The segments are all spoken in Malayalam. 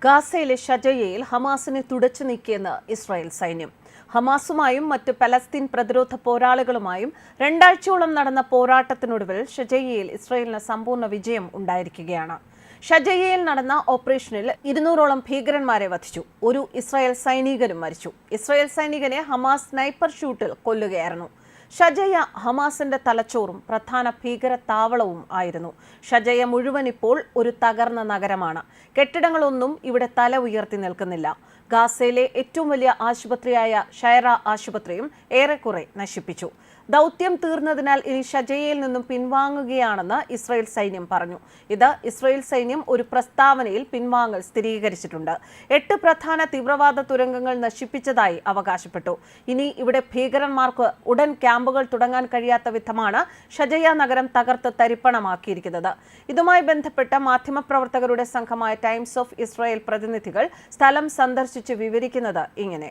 ഗാസയിലെ ഷജയയിൽ ഹമാസിനെ തുടച്ചു നീക്കിയെന്ന് ഇസ്രായേൽ സൈന്യം. ഹമാസുമായും മറ്റ് പലസ്തീൻ പ്രതിരോധ പോരാളികളുമായും രണ്ടാഴ്ചയോളം നടന്ന പോരാട്ടത്തിനൊടുവിൽ ഷജയയിൽ ഇസ്രായേലിന് സമ്പൂർണ വിജയം ഉണ്ടായിരിക്കുകയാണ്. ഷജയയിൽ നടന്ന ഓപ്പറേഷനിൽ ഇരുന്നൂറോളം ഭീകരന്മാരെ വധിച്ചു. ഒരു ഇസ്രായേൽ സൈനികനും മരിച്ചു. ഇസ്രായേൽ സൈനികനെ ഹമാസ് സ്നൈപ്പർ ഷൂട്ടിൽ കൊല്ലുകയായിരുന്നു. ഷജയ ഹമാസിന്റെ തലച്ചോറും പ്രധാന ഭീകര താവളവും ആയിരുന്നു. ഷജയ മുഴുവൻ ഇപ്പോൾ ഒരു തകർന്ന നഗരമാണ്. കെട്ടിടങ്ങളൊന്നും ഇവിടെ തല ഉയർത്തി നിൽക്കുന്നില്ല. ഗാസയിലെ ഏറ്റവും വലിയ ആശുപത്രിയായ ഷൈറ ആശുപത്രിയും ഏറെക്കുറെ നശിപ്പിച്ചു. ദൗത്യം തീർന്നതിനാൽ ഇനി ഷജയിൽ നിന്നും പിൻവാങ്ങുകയാണെന്ന് ഇസ്രായേൽ സൈന്യം പറഞ്ഞു. ഇത് ഇസ്രായേൽ സൈന്യം ഒരു പ്രസ്താവനയിൽ പിൻവാങ്ങൽ സ്ഥിരീകരിച്ചിട്ടുണ്ട്. എട്ട് പ്രധാന തീവ്രവാദ തുരങ്കങ്ങൾ നശിപ്പിച്ചതായി അവകാശപ്പെട്ടു. ഇനി ഇവിടെ ഭീകരന്മാർക്ക് ഉടൻ ക്യാമ്പുകൾ തുടങ്ങാൻ കഴിയാത്ത വിധമാണ് ഷജയ നഗരം തകർത്ത് തരിപ്പണമാക്കിയിരിക്കുന്നത്. ഇതുമായി ബന്ധപ്പെട്ട മാധ്യമപ്രവർത്തകരുടെ സംഘമായ ടൈംസ് ഓഫ് ഇസ്രായേൽ പ്രതിനിധികൾ സ്ഥലം സന്ദർശിച്ച്. വിവരിക്കുന്നത് ഇങ്ങനെ.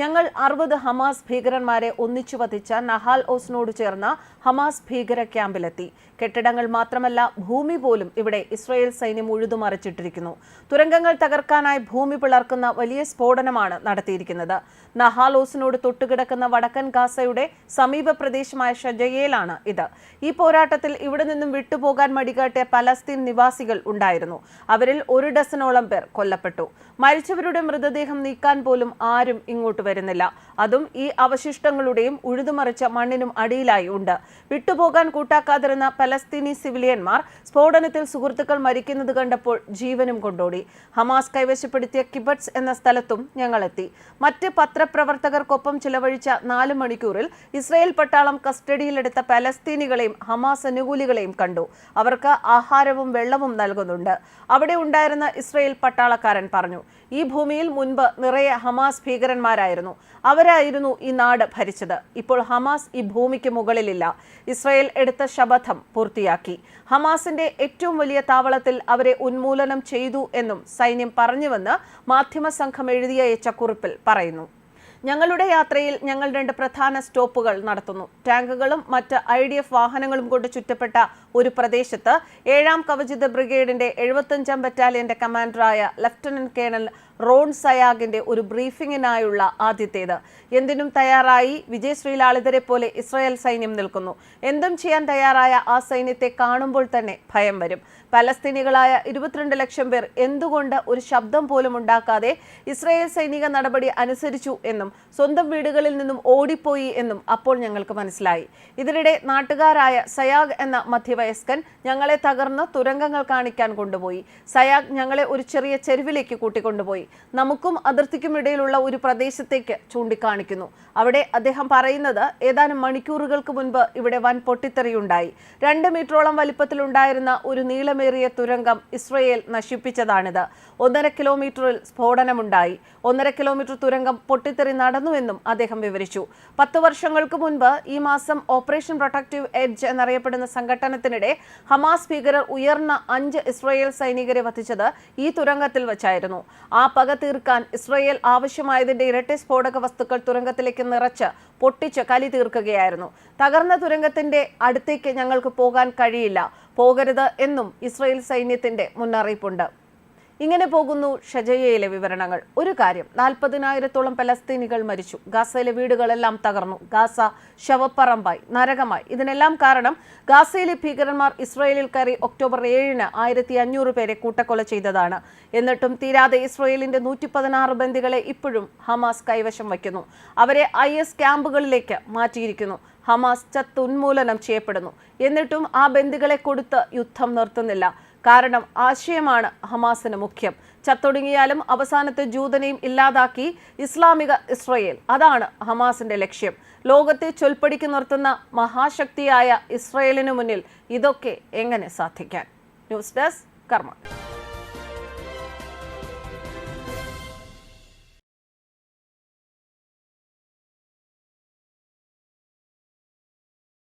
ഞങ്ങൾ അറുപത് ഹമാസ് ഭീകരന്മാരെ ഒന്നിച്ചു വധിച്ച നഹാൽ ഓസിനോട് ചേർന്ന ഹമാസ് ഭീകര ക്യാമ്പിലെത്തി. കെട്ടിടങ്ങൾ മാത്രമല്ല ഭൂമി പോലും ഇവിടെ ഇസ്രായേൽ സൈന്യം ഉഴുതുമറിച്ചിട്ടിരിക്കുന്നു തുരങ്കങ്ങൾ തകർക്കാനായി ഭൂമി പിളർക്കുന്ന വലിയ സ്ഫോടനമാണ് നടത്തിയിരിക്കുന്നത്. നഹാൽ ഓസിനോട് തൊട്ടുകിടക്കുന്ന വടക്കൻ ഗാസയുടെ സമീപ പ്രദേശമായ ഷജയയിലാണ് ഇത്. ഈ പോരാട്ടത്തിൽ ഇവിടെ നിന്നും വിട്ടുപോകാൻ മടികാട്ടിയ പലസ്തീൻ നിവാസികൾ ഉണ്ടായിരുന്നു. അവരിൽ ഒരു ഡസനോളം പേർ കൊല്ലപ്പെട്ടു. മരിച്ചവരുടെ മൃതദേഹം നീക്കാൻ പോലും ആരും ഇങ്ങോട്ട് വരുന്നില്ല. അതും ഈ അവശിഷ്ടങ്ങളുടെയും ഉഴുതുമറിച്ച മണ്ണിനും അടിയിലായി ഉണ്ട്. വിട്ടുപോകാൻ കൂട്ടാക്കാതിരുന്ന പലസ്തീനി സിവിലിയന്മാർ സ്ഫോടനത്തിൽ സുഹൃത്തുക്കൾ മരിക്കുന്നത് കണ്ടപ്പോൾ ജീവനും കൊണ്ടോടി. ഹമാസ് കൈവശപ്പെടുത്തിയ കിബട്സ് എന്ന സ്ഥലത്തും ഞങ്ങളെത്തി. മറ്റ് പത്രപ്രവർത്തകർക്കൊപ്പം ചിലവഴിച്ച നാല് മണിക്കൂറിൽ ഇസ്രയേൽ പട്ടാളം കസ്റ്റഡിയിലെടുത്ത പലസ്തീനികളെയും ഹമാസ് അനുകൂലികളെയും കണ്ടു. അവർക്ക് ആഹാരവും വെള്ളവും നൽകുന്നുണ്ട്. അവിടെ ഉണ്ടായിരുന്ന ഇസ്രയേൽ പട്ടാളക്കാരൻ പറഞ്ഞു ഈ ഭൂമിയിൽ മുൻപ് നിറയെ ഹമാസ് ഭീകരന്മാരായിരുന്നു. അവരായിരുന്നു ഈ നാട് ഭരിച്ചത്. ഇപ്പോൾ ഹമാസ് ഈ ഭൂമിക്ക് മുകളിലില്ല. ഇസ്രയേൽ എടുത്ത ശപഥം പൂർത്തിയാക്കി. ഹമാസിന്റെ ഏറ്റവും വലിയ താവളത്തിൽ അവരെ ഉന്മൂലനം ചെയ്തു എന്നും സൈന്യം പറഞ്ഞുവെന്ന് മാധ്യമ സംഘം എഴുതിയയച്ച കുറിപ്പിൽ പറയുന്നു. ഞങ്ങളുടെ യാത്രയിൽ ഞങ്ങൾ രണ്ട് പ്രധാന സ്റ്റോപ്പുകൾ നടത്തുന്നു. ടാങ്കുകളും മറ്റ് ഐ ഡി എഫ് വാഹനങ്ങളും കൊണ്ട് ചുറ്റപ്പെട്ട ഒരു പ്രദേശത്ത് ഏഴാം കവചിത ബ്രിഗേഡിന്റെ എഴുപത്തഞ്ചാം ബറ്റാലിയന്റെ കമാൻഡറായ ലഫ്റ്റനന്റ് കേണൽ റോൺ സയാഗിന്റെ ഒരു ബ്രീഫിംഗിനായുള്ള ആദ്യത്തേത്. എന്തിനും തയ്യാറായി വിജയ് ശ്രീലാളിതരെ പോലെ ഇസ്രായേൽ സൈന്യം നിൽക്കുന്നു. എന്തും ചെയ്യാൻ തയ്യാറായ ആ സൈന്യത്തെ കാണുമ്പോൾ തന്നെ ഭയം വരും. പലസ്തീനികളായ ഇരുപത്തിരണ്ട് ലക്ഷം പേർ എന്തുകൊണ്ട് ഒരു ശബ്ദം പോലും ഉണ്ടാക്കാതെ ഇസ്രായേൽ സൈനിക നടപടി അനുസരിച്ചു എന്നും സ്വന്തം വീടുകളിൽ നിന്നും ഓടിപ്പോയി എന്നും അപ്പോൾ ഞങ്ങൾക്ക് മനസ്സിലായി. ഇതിനിടെ നാട്ടുകാരായ സയാഗ് എന്ന മധ്യവയസ്കൻ ഞങ്ങളെ തകർന്ന് തുരങ്കങ്ങൾ കാണിക്കാൻ കൊണ്ടുപോയി. സയാഗ് ഞങ്ങളെ ഒരു ചെറിയ ചെരുവിലേക്ക് കൂട്ടിക്കൊണ്ടുപോയി. നമുക്കും അതിർത്തിക്കും ഇടയിലുള്ള ഒരു പ്രദേശത്തേക്ക് ചൂണ്ടിക്കാണിക്കുന്നു. അവിടെ അദ്ദേഹം പറയുന്നത് ഏതാനും മണിക്കൂറുകൾക്ക് മുൻപ് ഇവിടെ വൻ പൊട്ടിത്തെറിയുണ്ടായി. രണ്ട് മീറ്ററോളം വലിപ്പത്തിലുണ്ടായിരുന്ന ഒരു നീളമേറിയ തുരങ്കം ഇസ്രയേൽ നശിപ്പിച്ചതാണിത്. ഒന്നര കിലോമീറ്ററിൽ സ്ഫോടനമുണ്ടായി. ഒന്നര കിലോമീറ്റർ തുരങ്കം പൊട്ടിത്തെറി നടന്നുവെന്നും അദ്ദേഹം വിവരിച്ചു. പത്ത് വർഷങ്ങൾക്ക് മുൻപ് ഈ മാസം ഓപ്പറേഷൻ പ്രൊട്ടക്റ്റീവ് എഡ്ജ് എന്നറിയപ്പെടുന്ന സംഘടനത്തിനിടെ ഹമാസ് ഭീകരർ ഉയർന്ന അഞ്ച് ഇസ്രയേൽ സൈനികരെ വധിച്ചത് ഈ തുരങ്കത്തിൽ വച്ചായിരുന്നു. ആ പക തീർക്കാൻ ഇസ്രയേൽ ആവശ്യമായതിന്റെ ഇരട്ടി സ്ഫോടക വസ്തുക്കൾ തുരങ്കത്തിലേക്ക് നിറച്ച് പൊട്ടിച്ച് കലി തീർക്കുകയായിരുന്നു. തകർന്ന തുരങ്കത്തിന്റെ അടുത്തേക്ക് ഞങ്ങൾക്ക് പോകാൻ കഴിയില്ല. പോകരുത് എന്നും ഇസ്രയേൽ സൈന്യത്തിന്റെ മുന്നറിയിപ്പുണ്ട്. ഇങ്ങനെ പോകുന്നു ഷജയയിലെ വിവരണങ്ങൾ. ഒരു കാര്യം നാൽപ്പതിനായിരത്തോളം പലസ്തീനികൾ മരിച്ചു. ഗാസയിലെ വീടുകളെല്ലാം തകർന്നു. ഗാസ ശവപ്പറമ്പായി നരകമായി. ഇതിനെല്ലാം കാരണം ഗാസയിലെ ഭീകരന്മാർ ഇസ്രയേലിൽ കയറി ഒക്ടോബർ ഏഴിന് ആയിരത്തി അഞ്ഞൂറ് പേരെ കൂട്ടക്കൊല ചെയ്തതാണ്. എന്നിട്ടും തീരാതെ ഇസ്രയേലിന്റെ നൂറ്റി പതിനാറ് ബന്ദികളെ ഇപ്പോഴും ഹമാസ് കൈവശം വയ്ക്കുന്നു. അവരെ ഐ എസ് ക്യാമ്പുകളിലേക്ക് മാറ്റിയിരിക്കുന്നു. ഹമാസ് ചത്തുന്മൂലനം ചെയ്യപ്പെടുന്നു. എന്നിട്ടും ആ ബന്ദികളെ കൊടുത്ത് യുദ്ധം നിർത്തുന്നില്ല. കാരണം ആശയമാണ് ഹമാസിന് മുഖ്യം. ചത്തൊടുങ്ങിയാലും അവസാനത്തെ ജൂതനെയും ഇല്ലാതാക്കി ഇസ്ലാമിക ഇസ്രയേൽ. അതാണ് ഹമാസിന്റെ ലക്ഷ്യം. ലോകത്തെ ചൊൽപ്പടിക്ക് നിർത്തുന്ന മഹാശക്തിയായ ഇസ്രയേലിനു മുന്നിൽ ഇതൊക്കെ എങ്ങനെ സാധിക്കാൻ? ന്യൂസ് ഡെസ്ക് കർമ്മ